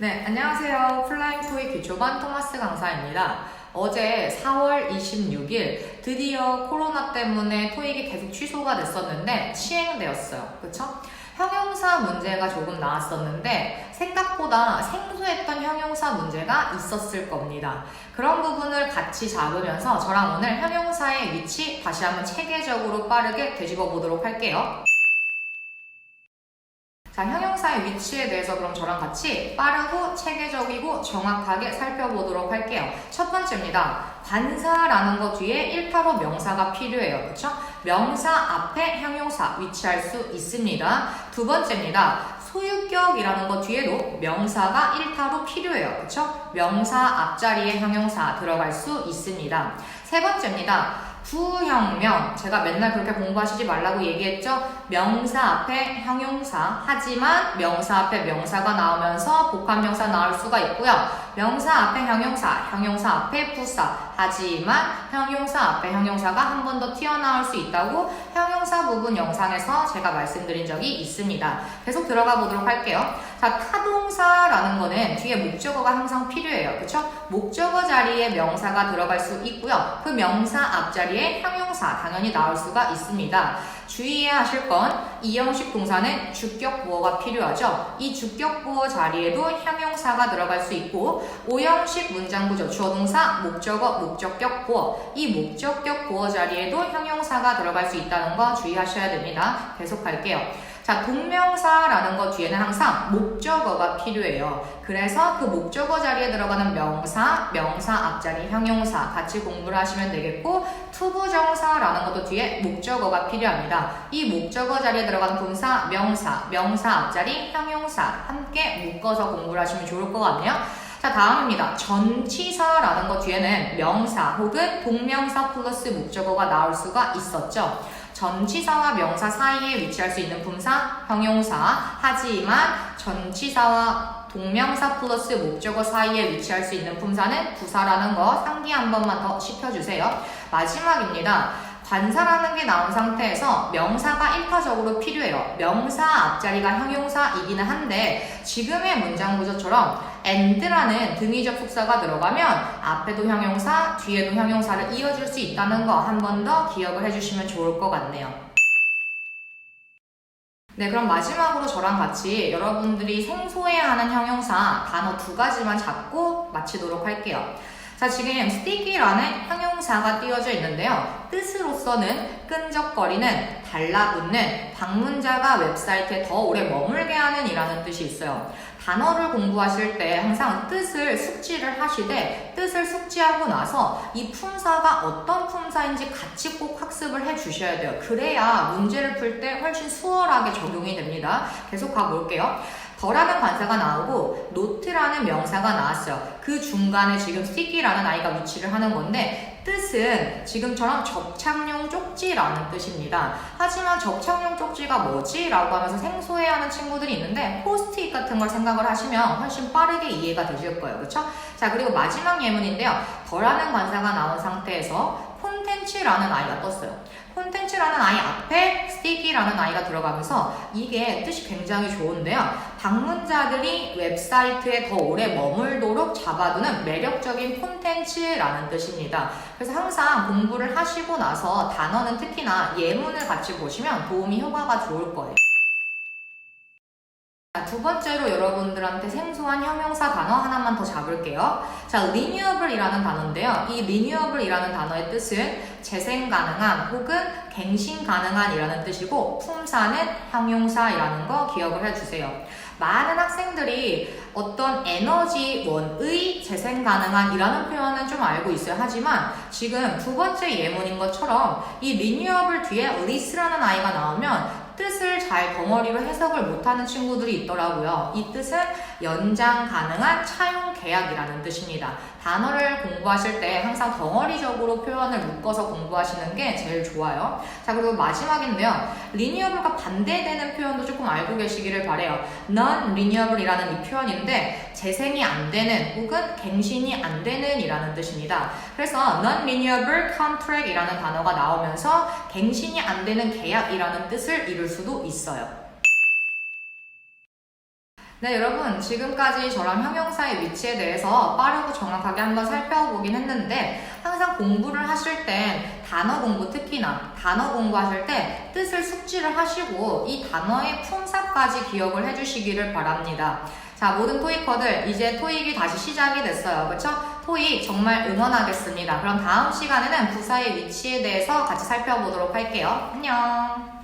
네, 안녕하세요. 플라잉 토익 기초반 토마스 강사입니다. 어제 4월 26일 드디어 코로나 때문에 토익이 계속 취소가 됐었는데 시행되었어요. 그쵸? 형용사 문제가 조금 나왔었는데 생각보다 생소했던 형용사 문제가 있었을 겁니다. 그런 부분을 같이 잡으면서 저랑 오늘 형용사의 위치 다시 한번 체계적으로 빠르게 되짚어 보도록 할게요. 자, 형용사의 위치에 대해서 그럼 저랑 같이 빠르고 체계적이고 정확하게 살펴보도록 할게요. 첫 번째입니다. 관사라는 것 뒤에 1타로 명사가 필요해요. 그쵸? 명사 앞에 형용사 위치할 수 있습니다. 두 번째입니다. 소유격이라는 것 뒤에도 명사가 1타로 필요해요. 그쵸? 명사 앞자리에 형용사 들어갈 수 있습니다. 세 번째입니다. 부형명. 제가 맨날 그렇게 공부하시지 말라고 얘기했죠? 명사 앞에 형용사. 하지만 명사 앞에 명사가 나오면서 복합명사 나올 수가 있고요 명사 앞에 형용사 형용사 앞에 부사. 하지만 형용사 앞에 형용사가 한 번 더 튀어나올 수 있다고 형용사 부분 영상에서 제가 말씀드린 적이 있습니다. 계속 들어가 보도록 할게요. 자 타동사라는 거는 뒤에 목적어가 항상 필요해요. 그렇죠 목적어 자리에 명사가 들어갈 수 있고요. 그 명사 앞자리에 형용사 당연히 나올 수가 있습니다. 주의해야 하실 건 이 형식 동사는 주격 부어가 필요하죠. 이 주격 부어 자리에도 형용사가 들어갈 수 있고 오형식 문장 구조 주어 동사 목적어 목적격 부어 이 목적격 부어 자리에도 형용사가 들어갈 수 있다는 거 주의하셔야 됩니다. 계속할게요. 자, 동명사라는 것 뒤에는 항상 목적어가 필요해요. 그래서 그 목적어 자리에 들어가는 명사, 명사 앞자리 형용사 같이 공부를 하시면 되겠고 투부정사라는 것도 뒤에 목적어가 필요합니다. 이 목적어 자리에 들어가는 분사, 명사, 명사 앞자리 형용사 함께 묶어서 공부를 하시면 좋을 것 같네요. 자, 다음입니다. 전치사라는 것 뒤에는 명사 혹은 동명사 플러스 목적어가 나올 수가 있었죠. 전치사와 명사 사이에 위치할 수 있는 품사, 형용사. 하지만 전치사와 동명사 플러스 목적어 사이에 위치할 수 있는 품사는 부사라는 거 상기 한 번만 더 시켜주세요. 마지막입니다. 관사라는 게 나온 상태에서 명사가 일파적으로 필요해요. 명사 앞자리가 형용사이기는 한데 지금의 문장 구조처럼 and라는 등위적 숙사가 들어가면 앞에도 형용사, 뒤에도 형용사를 이어줄 수 있다는 거 한 번 더 기억을 해주시면 좋을 것 같네요. 네, 그럼 마지막으로 저랑 같이 여러분들이 생소해하는 형용사 단어 두 가지만 잡고 마치도록 할게요. 자, 지금 sticky라는 형용사가 띄어져 있는데요. 뜻으로서는 끈적거리는, 달라붙는, 방문자가 웹사이트에 더 오래 머물게 하는 이라는 뜻이 있어요. 단어를 공부하실 때 항상 뜻을 숙지를 하시되 뜻을 숙지하고 나서 이 품사가 어떤 품사인지 같이 꼭 학습을 해 주셔야 돼요. 그래야 문제를 풀 때 훨씬 수월하게 적용이 됩니다. 계속 가볼게요. 더라는 관사가 나오고 노트라는 명사가 나왔어요. 그 중간에 지금 스티키라는 아이가 위치를 하는 건데 뜻은 지금처럼 접착용 쪽지라는 뜻입니다. 하지만 접착용 쪽지가 뭐지? 라고 하면서 생소해하는 친구들이 있는데 포스트잇 같은 걸 생각을 하시면 훨씬 빠르게 이해가 되실 거예요. 그렇죠? 자 그리고 마지막 예문인데요. 더라는 관사가 나온 상태에서 콘텐츠라는 아이가 떴어요. 콘텐츠라는 아이 앞에 스티키라는 아이가 들어가면서 이게 뜻이 굉장히 좋은데요. 방문자들이 웹사이트에 더 오래 머물도록 잡아두는 매력적인 콘텐츠라는 뜻입니다. 그래서 항상 공부를 하시고 나서 단어는 특히나 예문을 같이 보시면 도움이 효과가 좋을 거예요. 자, 두 번째로 여러분들한테 생소한 형용사 단어 하나만 더 잡을게요. 자, renewable이라는 단어인데요. 이 renewable이라는 단어의 뜻은 재생 가능한 혹은 갱신 가능한이라는 뜻이고 품사는 형용사이라는 거 기억을 해주세요. 많은 학생들이 어떤 에너지원의 재생 가능한이라는 표현은 좀 알고 있어요. 하지만 지금 두 번째 예문인 것처럼 이 renewable 뒤에 lease라는 아이가 나오면 뜻을 잘 덩어리로 해석을 못하는 친구들이 있더라고요. 이 뜻은 연장 가능한 차용 계약이라는 뜻입니다. 단어를 공부하실 때 항상 덩어리적으로 표현을 묶어서 공부하시는 게 제일 좋아요. 자, 그리고 마지막인데요. 리니어블과 반대되는 표현도 조금 알고 계시기를 바래요. non-renewable이라는 이 표현인데 재생이 안 되는 혹은 갱신이 안 되는 이라는 뜻입니다. 그래서 non-renewable contract이라는 단어가 나오면서 갱신이 안 되는 계약이라는 뜻을 이룰 수도 있어요. 네, 여러분. 지금까지 저랑 형용사의 위치에 대해서 빠르고 정확하게 한번 살펴보긴 했는데, 항상 공부를 하실 땐 단어 공부 특히나 단어 공부하실 때 뜻을 숙지를 하시고 이 단어의 품사까지 기억을 해주시기를 바랍니다. 자, 모든 토익커들 이제 토익이 다시 시작이 됐어요. 그쵸? 토익 정말 응원하겠습니다. 그럼 다음 시간에는 부사의 위치에 대해서 같이 살펴보도록 할게요. 안녕!